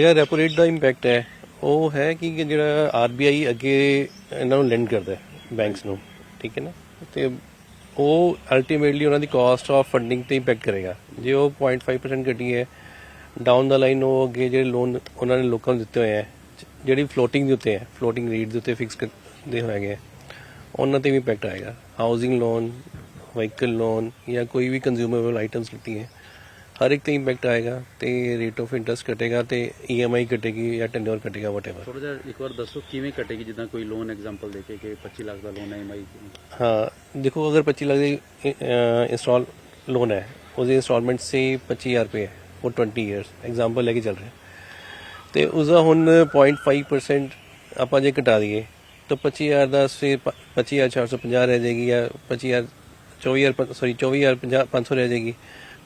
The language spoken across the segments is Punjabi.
ਜਿਹੜਾ ਰੈਪੋ ਰੇਟ ਦਾ ਇੰਪੈਕਟ ਹੈ, ਉਹ ਹੈ ਕਿ ਕਿ ਜਿਹੜਾ ਆਰਬੀਆਈ ਅੱਗੇ ਇਹਨਾਂ ਨੂੰ ਲੈਂਡ ਕਰਦਾ ਹੈ ਬੈਂਕਸ ਨੂੰ, ਠੀਕ ਹੈ ਨਾ? ਤੇ ਉਹ ਅਲਟੀਮੇਟਲੀ ਉਹਨਾਂ ਦੀ ਕਾਸਟ ਆਫ ਫੰਡਿੰਗ ਤੇ ਇੰਪੈਕਟ ਕਰੇਗਾ। ਜੇ ਉਹ 0.5% ਘਟੀ ਹੈ ਡਾਊਨ ਦਾ ਲਾਈਨ ਉਹ ਅੱਗੇ ਜਿਹੜੇ ਲੋਨ ਉਹਨਾਂ ਨੇ ਲੋਕਾਂ ਨੂੰ ਦਿੱਤੇ ਹੋਏ ਹੈ, ਜਿਹੜੀ ਫਲੋਟਿੰਗ ਦੇ ਉੱਤੇ ਹੈ ਫਲੋਟਿੰਗ ਰੇਟ ਦੇ ਉੱਤੇ ਫਿਕਸ ਦੇ ਹੋਏ ਹੈਗੇ ਉਹਨਾਂ ਤੇ ਵੀ ਇੰਪੈਕਟ ਆਏਗਾ। ਹਾਊਸਿੰਗ ਲੋਨ ਵਹੀਕਲ ਲੋਨ ਜਾਂ ਕੋਈ ਵੀ ਕੰਜ਼ਿਊਮੇਬਲ ਆਈਟਮਸ ਲਿੱਤੀ ਹੈ ਹਰ ਇੱਕ ਤੇ ਇੰਪੈਕਟ ਆਏਗਾ ਤੇ ਰੇਟ ਆਫ ਇੰਟਰਸਟ ਘਟੇਗਾ ਤੇ ਈਐਮਆਈ ਘਟੇਗੀ ਜਾਂ ਟੈਨਰ ਘਟੇਗਾ ਵਟਐਵਰ ਥੋੜਾ ਜਿਹਾ ਇੱਕ ਵਾਰ ਦੱਸੋ ਕਿਵੇਂ ਕੱਟੇਗੀ ਜਿੱਦਾਂ ਕੋਈ ਲੋਨ ਐਗਜ਼ਾਮਪਲ ਦੇ ਕੇ ਕਿ 25 ਲੱਖ ਦਾ ਲੋਨ ਹੈ EMI ਹਾਂ ਦੇਖੋ ਅਗਰ 25 ਲੱਖ ਦੀ ਇੰਸਟਾਲ ਲੋਨ ਹੈ ਉਹਦੀ ਇੰਸਟਾਲਮੈਂਟ ਸੇ 25000 ਰੁਪਏ ਹੈ ਫॉर 20 ਇਅਰਸ ਐਗਜ਼ਾਮਪਲ ਲੈ ਕੇ ਚੱਲ ਰਹੇ। ਤੇ ਉਸਦਾ ਹੁਣ 0.5% ਆਪਾਂ ਜੇ ਘਟਾ ਦਈਏ ਤਾਂ 25000 ਦਾ ਸੇ 25450 ਰਹਿ ਜਾਏਗੀ ਜਾਂ 25000 24000 ਸੌਰੀ 24050 500 ਰਹਿ ਜਾਏਗੀ।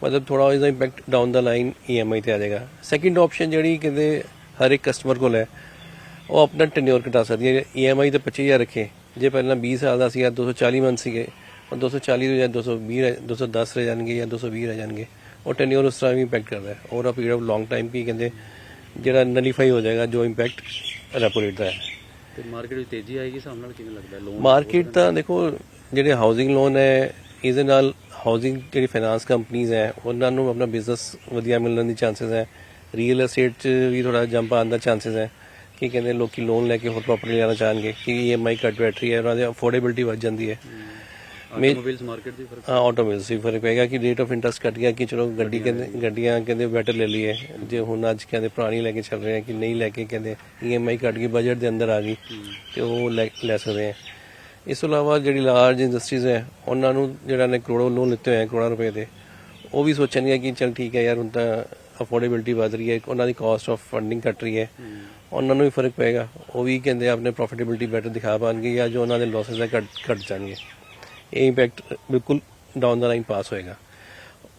ਮਤਲਬ ਥੋੜਾ ਇਹਦਾ impact down the line EMI ਤੇ ਆ ਜਾਏਗਾ। ਸੈਕਿੰਡ ਆਪਸ਼ਨ ਜਿਹੜੀ ਕਹਿੰਦੇ ਹਰ ਇੱਕ ਕਸਟਮਰ ਕੋਲ ਹੈ ਉਹ ਆਪਣਾ ਟੈਨਿਓਰ ਘਟਾ ਸਕਦੀ ਹੈ। ਈਐਮਆਈ ਤੇ 25000 ਰੱਖੇ। ਜੇ ਪਹਿਲਾਂ 20 ਸਾਲ ਦਾ ਸੀਗਾ 240 ਮੰਥ ਸੀਗੇ ਉਹ 240 ਤੋਂ ਜਾਂ 220 ਰਹਿ- 210 ਰਹਿ ਜਾਣਗੇ ਜਾਂ 220 ਰਹਿ ਜਾਣਗੇ। ਉਹ ਟੈਨਿਓਰ ਉਸ ਤਰ੍ਹਾਂ ਵੀ ਇੰਪੈਕਟ ਕਰਦਾ ਹੈ। ਔਰ uh period of long time ਕੀ ਕਹਿੰਦੇ ਜਿਹੜਾ ਨਲੀਫਾਈ ਹੋ ਜਾਏਗਾ ਜੋ ਇੰਪੈਕਟ ਰੈਪੋ ਰੇਟ ਦਾ ਹੈ। ਤੇ ਮਾਰਕੀਟ ਵਿੱਚ ਤੇਜ਼ੀ ਆਏਗੀ ਹਿਸਾਬ ਨਾਲ ਕਿਵੇਂ ਲੱਗਦਾ ਲੋਨ ਮਾਰਕੀਟ ਤਾਂ ਦੇਖੋ ਜਿਹੜੇ ਹਾਊਸਿੰਗ ਲੋਨ ਹੈ ਇਹਦੇ ਨਾਲ ਹਾਊਸਿੰਗ ਜਿਹੜੀ ਫਾਈਨਾਂਸ ਕੰਪਨੀਆਂ ਹੈ ਉਹਨਾਂ ਨੂੰ ਆਪਣਾ ਬਿਜ਼ਨਸ ਵਧੀਆ ਮਿਲਣ ਦੀ ਚਾਂਸਸ ਹੈ। ਰੀਅਲ ਅਸਟੇਟ 'ਚ ਵੀ ਥੋੜਾ ਜੰਪ ਆਉਣ ਦਾ ਚਾਂਸਸ ਹੈ। ਕੀ ਕਹਿੰਦੇ ਲੋਕੀ ਲੋਨ ਲੈ ਕੇ ਹੋਰ ਪ੍ਰਾਪਰਟੀ ਲੈਣਾ ਚਾਹਣਗੇ ਕਿ ਈਐਮਆਈ ਘੱਟ ਬੈਟਰੀ ਹੈ ਉਹਨਾਂ ਦੀ ਅਫੋਰਡੇਬਿਲਟੀ ਵੱਧ ਜਾਂਦੀ ਹੈ। ਆਟੋਮੋਬਾਈਲਸ ਮਾਰਕੀਟ ਦੀ ਫ਼ਰਕ ਹਾਂ ਆਟੋਮੋਬਾਈਲਸ ਵੀ ਫ਼ਰਕ ਪਏਗਾ ਕਿ ਰੇਟ ਆਫ ਇੰਟਰਸਟ ਘਟ ਗਿਆ ਕਿ ਚਲੋ ਗੱਡੀ ਕਹਿੰਦੇ ਗੱਡੀਆਂ ਕਹਿੰਦੇ ਬੈਟਰ ਲੈ ਲਈਏ। ਜੇ ਹੁਣ ਅੱਜ ਕਹਿੰਦੇ ਪੁਰਾਣੀ ਲੈ ਕੇ ਚੱਲ ਰਹੇ ਆ ਕਿ ਨਹੀਂ ਲੈ ਕੇ ਕਹਿੰਦੇ ਈਐਮਆਈ ਘਟ ਗਈ ਬਜਟ ਦੇ ਅੰਦਰ ਆ ਗਈ ਤੇ ਉਹ ਲੈ ਸਕਦੇ ਆ। ਇਸ ਤੋਂ ਇਲਾਵਾ ਜਿਹੜੀ ਲਾਰਜ ਇੰਡਸਟਰੀਜ਼ ਹੈ, ਉਹਨਾਂ ਨੂੰ ਜਿਹੜਾ ਨੇ ਕਰੋੜੋਂ ਲੋਨ ਲਿੱਤੇ ਹੋਏ ਆ, ਕਰੋੜਾਂ ਰੁਪਏ ਦੇ, ਉਹ ਵੀ ਸੋਚਣਗੇ ਕਿ ਚਲ ਠੀਕ ਹੈ ਯਾਰ, ਹੁਣ ਤਾਂ ਅਫੋਰਡੇਬਿਲਟੀ ਵਧ ਰਹੀ ਹੈ, ਉਹਨਾਂ ਦੀ ਕਾਸਟ ਆਫ ਫੰਡਿੰਗ ਘਟ ਰਹੀ ਹੈ, ਉਹਨਾਂ ਨੂੰ ਵੀ ਫ਼ਰਕ ਪਏਗਾ। ਉਹ ਵੀ ਕਹਿੰਦੇ ਆਪਣੇ ਪ੍ਰੋਫਿਟੇਬਿਲਟੀ ਬੈਟਰ ਦਿਖਾ ਪਾਣਗੇ ਜਾਂ ਜੋ ਉਹਨਾਂ ਦੇ ਲਾਸਸ ਹੈ ਘਟ ਘਟ ਜਾਣਗੇ। ਇਹ ਇੰਪੈਕਟ ਬਿਲਕੁਲ ਡਾਊਨ ਦਾ ਲਾਈਨ ਪਾਸ ਹੋਏਗਾ।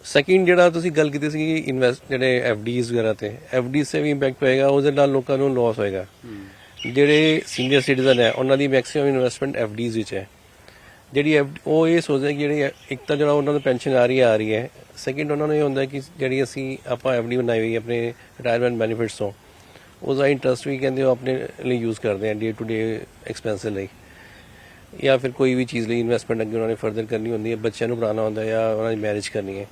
ਸੈਕਿੰਡ ਜਿਹੜਾ ਤੁਸੀਂ ਗੱਲ ਕੀਤੀ ਸੀ ਇਨਵੈਸਟ ਜਿਹੜੇ ਐਫਡੀਜ਼ ਵਗੈਰਾ ਤੇ ਐਫਡੀਜ਼ ਤੇ ਵੀ ਇੰਪੈਕਟ ਪਏਗਾ, ਉਹਦੇ ਨਾਲ ਲੋਕਾਂ ਨੂੰ ਲਾਸ ਹੋਏਗਾ। ਜਿਹੜੇ ਸੀਨੀਅਰ ਸਿਟੀਜ਼ਨ ਹੈ, ਉਹਨਾਂ ਦੀ ਮੈਕਸਿਮਮ ਇਨਵੈਸਟਮੈਂਟ ਐਫਡੀਜ਼ ਵਿੱਚ ਹੈ। ਜਿਹੜੀ FD ਉਹ ਇਹ ਸੋਚਦੇ ਕਿ ਜਿਹੜੀ ਇੱਕ ਤਾਂ ਜਿਹੜਾ ਉਹਨਾਂ ਨੂੰ ਪੈਨਸ਼ਨ ਆ ਰਹੀ ਹੈ, ਆ ਰਹੀ ਹੈ। ਸੈਕਿੰਡ ਉਹਨਾਂ ਨੂੰ ਇਹ ਹੁੰਦਾ ਕਿ ਜਿਹੜੀ ਅਸੀਂ ਆਪਾਂ ਐਫਡੀ ਬਣਾਈ ਹੋਈ ਆਪਣੇ ਰਿਟਾਇਰਮੈਂਟ ਬੈਨੀਫਿਟਸ ਤੋਂ, ਉਹਦਾ ਇੰਟਰਸਟ ਵੀ ਕਹਿੰਦੇ ਉਹ ਆਪਣੇ ਲਈ ਯੂਜ਼ ਕਰਦੇ ਆ ਡੇ ਟੂ ਡੇ ਐਕਸਪੈਂਸ ਲਈ। ਜਾਂ ਫਿਰ ਕੋਈ ਵੀ ਚੀਜ਼ ਲਈ ਇਨਵੈਸਟਮੈਂਟ ਅੱਗੇ ਉਹਨਾਂ ਨੇ ਫਰਦਰ ਕਰਨੀ ਹੁੰਦੀ ਹੈ, ਬੱਚਿਆਂ ਨੂੰ ਪੜਾਉਣਾ ਹੁੰਦਾ ਜਾਂ ਉਹਨਾਂ ਦੀ ਮੈਰਿਜ ਕਰਨੀ ਹੈ।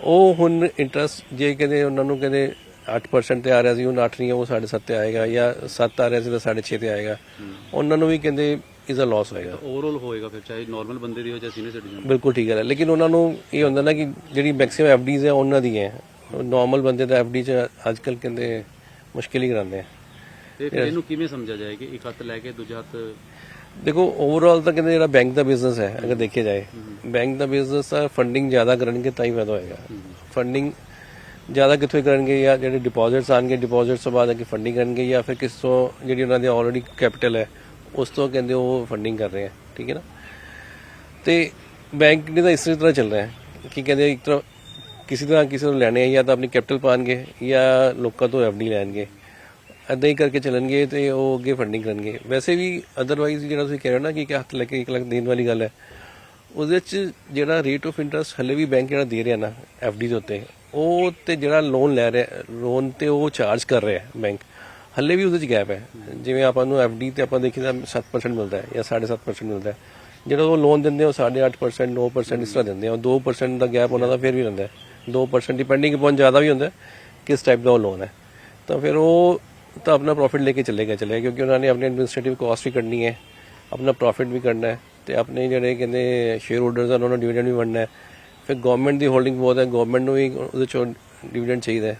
ਉਹ ਹੁਣ ਇੰਟਰਸਟ ਜੇ ਕਹਿੰਦੇ ਉਹਨਾਂ ਨੂੰ ਕਹਿੰਦੇ 8% ਤੇ ਆ ਰਿਹਾ ਸੀ ਹੁਣ 8 ਨਹੀਂ ਉਹ 7.5 ਤੇ ਆਏਗਾ ਜਾਂ 7 ਆ ਰਿਹਾ ਸੀ ਤਾਂ 6.5 ਤੇ ਆਏਗਾ। ਉਹਨਾਂ ਨੂੰ ਵੀ ਕਹਿੰਦੇ ਇਜ਼ ਅ ਲਾਸ ਹੋਏਗਾ। ਓਵਰਆਲ ਹੋਏਗਾ ਫਿਰ ਚਾਹੇ ਨਾਰਮਲ ਬੰਦੇ ਦੀ ਹੋ ਚਾਹੇ ਸੀਨੀਅਰ ਸਿਟੀਜ਼ਨ ਬਿਲਕੁਲ ਠੀਕ ਹੈ ਲੇਕਿਨ ਉਹਨਾਂ ਨੂੰ ਇਹ ਹੁੰਦਾ ਨਾ ਕਿ ਜਿਹੜੀ ਮੈਕਸਿਮਮ ਐਫਡੀਜ਼ ਹੈ ਉਹਨਾਂ ਦੀ ਹੈ। ਨਾਰਮਲ ਬੰਦੇ ਦਾ ਐਫਡੀ ਚ ਅੱਜ ਕੱਲ ਕਹਿੰਦੇ ਮੁਸ਼ਕਿਲ ਹੀ ਕਰਾਉਂਦੇ ਆ। ਤੇ ਫਿਰ ਇਹਨੂੰ ਕਿਵੇਂ ਸਮਝਿਆ ਜਾਏ ਕਿ ਇੱਕ ਹੱਥ ਲੈ ਕੇ ਦੂਜਾ ਹੱਥ ਦੇਖੋ ਓਵਰਆਲ ਤਾਂ ਕਹਿੰਦੇ ਜਿਹੜਾ ਬੈਂਕ ਦਾ ਬਿਜ਼ਨਸ ਹੈ ਅਗਰ ਦੇਖਿਆ ਜਾਏ ਬੈਂਕ ਦਾ ਬਿਜ਼ਨਸ ਆ ਫੰਡਿੰਗ ਜ਼ਿਆਦਾ ਕਰਨਗੇ ਤਾਂ ਹੀ ਫਾਇਦਾ ਹੋਏਗਾ। ਫੰਡਿੰਗ ਜ਼ਿਆਦਾ ਕਿੱਥੋਂ ਕਰਨਗੇ ਜਾਂ ਜਿਹੜੇ ਡਿਪੋਜ਼ਿਟਸ ਆਣਗੇ ਡਿਪੋਜ਼ਿਟਸ ਤੋਂ ਬਾਅਦ ਅੱਗੇ ਫੰਡਿੰਗ ਕਰਨਗੇ ਜਾਂ ਫਿਰ ਕਿਸ ਤੋਂ ਜਿਹੜੀ ਉਹਨਾਂ ਦੀ ਆਲਰੇਡੀ ਕੈਪੀਟਲ ਹੈ, ਉਸ ਤੋਂ ਕਹਿੰਦੇ ਉਹ ਫੰਡਿੰਗ ਕਰ ਰਹੇ ਆ, ਠੀਕ ਹੈ ਨਾ? ਤੇ ਬੈਂਕ ਨੇ ਤਾਂ ਇਸੇ ਤਰ੍ਹਾਂ ਚੱਲ ਰਿਹਾ ਹੈ? ਕਿ ਕਹਿੰਦੇ ਇੱਕ ਤਰ੍ਹਾਂ ਕਿਸੇ ਤਰ੍ਹਾਂ ਕਿਸੇ ਨੂੰ ਲੈਣੇ ਆ ਜਾਂ ਤਾਂ ਆਪਣੀ ਕੈਪੀਟਲ ਪਾਣਗੇ ਜਾਂ ਲੋਕਾਂ ਤੋਂ ਐਫਡੀ ਲੈਣਗੇ। ਏਦਾਂ ਹੀ ਕਰਕੇ ਚੱਲਣਗੇ ਤੇ ਉਹ ਅੱਗੇ ਫੰਡਿੰਗ ਕਰਨਗੇ। ਵੈਸੇ ਵੀ ਅਦਰਵਾਈਜ਼ ਜਿਹੜਾ ਤੁਸੀਂ ਕਹਿ ਰਹੇ ਹੋ ਨਾ ਕਿ ਇੱਕ ਹੱਥ ਲੈ ਕੇ 1 ਲੱਖ ਦੇਣ ਵਾਲੀ ਗੱਲ ਹੈ ਉਹਦੇ ਵਿੱਚ ਜਿਹੜਾ ਰੇਟ ਆਫ ਇੰਟਰਸਟ ਹਲੇ ਵੀ ਬੈਂਕ ਜਿਹੜਾ ਦੇ ਰਿਹਾ ਨਾ ਐਫਡੀ ਦੇ ਉੱਤੇ ਉਹ ਤੇ ਜਿਹੜਾ ਲੋਨ ਲੈ ਰਿਹਾ ਲੋਨ ਤੇ ਉਹ ਚਾਰਜ ਕਰ ਰਿਹਾ ਬੈਂਕ ਹੱਲੇ ਵੀ ਉਹਦੇ ਚ ਗੈਪ ਹੈ। ਜਿਵੇਂ ਆਪਾਂ ਨੂੰ ਐਫਡੀ ਤੇ ਆਪਾਂ ਦੇਖੀਦਾ 7% ਮਿਲਦਾ ਹੈ ਜਾਂ 7.5% ਮਿਲਦਾ ਹੈ। ਜਿਹੜਾ ਉਹ ਲੋਨ ਦਿੰਦੇ ਆ, ਉਹ 8.5% 9% ਇਸ ਤਰ੍ਹਾਂ ਦਿੰਦੇ ਆ। ਉਹ 2% ਦਾ ਗੈਪ ਉਹਨਾਂ ਦਾ ਫਿਰ ਵੀ ਰਹਿੰਦਾ ਹੈ। 2% ਡਿਪੈਂਡਿੰਗ ਅਪਨ ਜ਼ਿਆਦਾ ਵੀ ਹੁੰਦਾ ਕਿਸ ਟਾਈਪ ਦਾ ਉਹ ਲੋਨ ਹੈ। ਤਾਂ ਫਿਰ ਉਹ ਤਾਂ ਆਪਣਾ ਪ੍ਰੋਫਿਟ ਲੈ ਕੇ ਚੱਲੇਗਾ ਚੱਲੇਗਾ ਕਿਉਂਕਿ ਉਹਨਾਂ ਨੇ ਆਪਣੀ ਐਡਮਿਨਿਸਟ੍ਰੇਟਿਵ ਕਾਸਟ ਵੀ ਕੱਢਣੀ ਹੈ ਆਪਣਾ ਪ੍ਰੋਫਿਟ ਵੀ ਕੱਢਣਾ ਹੈ। ਤੇ ਆਪਣੇ ਜਿਹੜੇ ਕਹਿੰਦੇ ਸ਼ੇਅਰ ਹੋਲਡਰਸ ਹਨ ਉਹਨਾਂ ਨੂੰ ਡਿਵੀਡੈਂਡ ਵੀ ਵੰਡਣਾ ਹੈ। ਫਿਰ ਗਵਰਨਮੈਂਟ ਦੀ ਹੋਲਡਿੰਗ ਬਹੁਤ ਹੈ ਗਵਰਨਮੈਂਟ ਨੂੰ ਵੀ ਉਹਦੇ ਚੋਂ ਡਿਵੀਡੈਂਡ ਚਾਹੀਦਾ ਹੈ।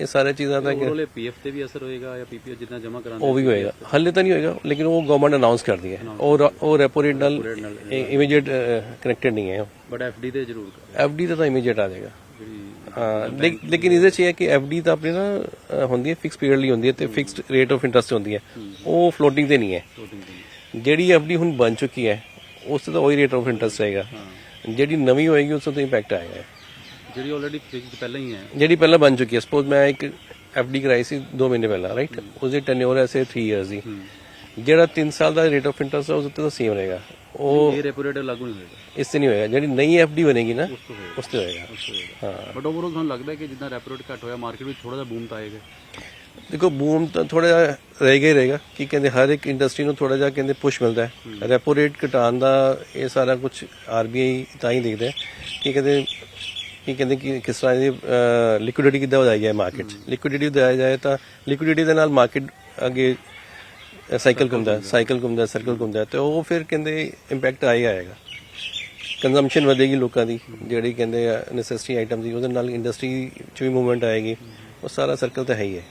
ਇਹ ਸਾਰੇ ਚੀਜ਼ਾਂ ਤਾਂ ਕਿ ਇਹ ਪੀਐਫ ਤੇ ਵੀ ਅਸਰ ਹੋਏਗਾ ਜਾਂ ਪੀਪੀਓ ਜਿੰਨਾ ਜਮ੍ਹਾਂ ਕਰਾਂਗੇ ਉਹ ਵੀ ਹੋਏਗਾ। ਹੱਲੇ ਤਾਂ ਨਹੀਂ ਹੋਏਗਾ ਲੇਕਿਨ ਉਹ ਗਵਰਨਮੈਂਟ ਅਨਾਉਂਸ ਕਰਦੀ ਹੈ। ਉਹ ਉਹ ਰੈਪੋ ਰੇਟ ਨਾਲ ਇਮੀਡੀਏਟ ਕਨੈਕਟਡ ਨਹੀਂ ਹੈ ਬਟ ਐਫਡੀ ਤੇ ਜ਼ਰੂਰ ਐਫਡੀ ਤਾਂ ਇਮੀਡੀਏਟ ਆ ਜਾਏਗਾ। ਹਾਂ ਲੇਕਿਨ ਇਹਦੇ ਚ ਹੈ ਕਿ ਐਫਡੀ ਤਾਂ ਆਪਣੀ ਨਾ ਹੁੰਦੀ ਹੈ ਫਿਕਸ ਪੀਰੀਅਡ ਲਈ ਹੁੰਦੀ ਹੈ ਤੇ ਫਿਕਸਡ ਰੇਟ ਆਫ ਇੰਟਰਸਟ ਹੁੰਦੀ ਹੈ। ਉਹ ਫਲੋਟਿੰਗ ਤੇ ਨਹੀਂ ਹੈ। ਜਿਹੜੀ ਐਫਡੀ ਹੁਣ ਬਣ ਚੁੱਕੀ ਹੈ ਉਸ ਤੇ ਤਾਂ ਉਹੀ ਰੇਟ ਆਫ ਇੰਟਰਸਟ ਰਹੇਗਾ। ਜਿਹੜੀ ਨਵੀਂ ਹੋਏਗੀ ਉਸ ਤੋਂ ਇੰਪੈਕਟ ਆਏਗਾ। ਜਿਹੜੀ ਆਲਰੇਡੀ ਫਿਕਸਡ ਪਹਿਲਾਂ ਹੀ ਹੈ। ਜਿਹੜੀ ਪਹਿਲਾਂ ਬਣ ਚੁੱਕੀ ਹੈ। ਸਪੋਜ਼ ਮੈਂ ਇੱਕ ਐਫਡੀ ਕਰਾਈ ਸੀ 2 ਮਹੀਨੇ ਪਹਿਲਾਂ ਰਾਈਟ ਉਹਦੀ ਟੈਨਿਓਰ ਐਸੇ 3 ਇਅਰਸ ਦੀ ਜਿਹੜਾ 3 ਸਾਲ ਦਾ ਰੇਟ ਆਫ ਇੰਟਰਸਟ ਹੈ ਉਸ ਉੱਤੇ ਤਾਂ ਸੇਮ ਰਹੇਗਾ। ਉਹ ਇਹ ਰੈਪੋ ਰੇਟ ਲਾਗੂ ਨਹੀਂ ਹੋਏਗਾ। ਇਸ ਤੇ ਨਹੀਂ ਹੋਏਗਾ। ਜਿਹੜੀ ਨਈ ਐਫਡੀ ਬਣੇਗੀ ਨਾ ਉਸ ਤੇ ਹੋਏਗਾ। ਹਾਂ। ਬਟ ਓਵਰਆਲ ਤੁਹਾਨੂੰ ਲੱਗਦਾ ਹੈ ਕਿ ਜਿੱਦਾਂ ਰੈਪੋ ਰੇਟ ਘਟ ਹੋਇਆ ਮਾਰਕੀਟ ਵਿੱਚ ਥੋੜਾ ਜਿਹਾ ਬੂਮ ਤਾਂ ਆਏਗਾ? ਦੇਖੋ ਬੂਮ ਤਾਂ ਥੋੜਾ ਜਿਹਾ ਰਹੇਗਾ ਹੀ ਰਹੇਗਾ। ਕੀ ਕਹਿੰਦੇ ਹਰ ਇੱਕ ਇੰਡਸਟਰੀ ਨੂੰ ਥੋੜਾ ਜਿਹਾ ਕਹਿੰਦੇ ਪੁਸ਼ ਮਿਲਦਾ ਹੈ। ਰੈਪੋ ਰੇਟ ਘਟਾਉਣ ਦਾ ਇਹ ਸਾਰਾ ਕੁਝ ਆਰਬੀਆਈ ਤਾਂ ਹੀ ਦੇਖਦਾ ਹੈ। ਕੀ ਕਹਿੰਦੇ ਕੀ ਕਹਿੰਦੇ ਕਿ ਕਿਸ ਤਰ੍ਹਾਂ ਦੀ ਲਿਕੁਇਡਿਟੀ ਕਿੱਦਾਂ ਵਧਾਈ ਜਾਏ ਮਾਰਕੀਟ ਲਿਕੁਇਡਿਟੀ ਵਧਾਈ ਜਾਏ ਤਾਂ ਲਿਕੁਇਡਿਟੀ ਦੇ ਨਾਲ ਮਾਰਕੀਟ ਅੱਗੇ ਸਾਈਕਲ ਘੁੰਮਦਾ ਸਾਈਕਲ ਘੁੰਮਦਾ, ਸਰਕਲ ਘੁੰਮਦਾ, ਤੇ ਉਹ ਫਿਰ ਕਹਿੰਦੇ ਇੰਪੈਕਟ ਆਏਗਾ ਆਏਗਾ। ਕੰਜ਼ੰਪਸ਼ਨ ਵਧੇਗੀ ਲੋਕਾਂ ਦੀ, ਜਿਹੜੀ ਕਹਿੰਦੇ ਆ ਨੈਸੈਸਿਟੀ ਆਈਟਮ ਦੀ, ਉਹਦੇ ਨਾਲ ਇੰਡਸਟਰੀ 'ਚ ਵੀ ਮੂਵਮੈਂਟ ਆਏਗੀ। ਉਹ ਸਾਰਾ ਸਰਕਲ ਤਾਂ ਹੈ ਹੀ ਹੈ।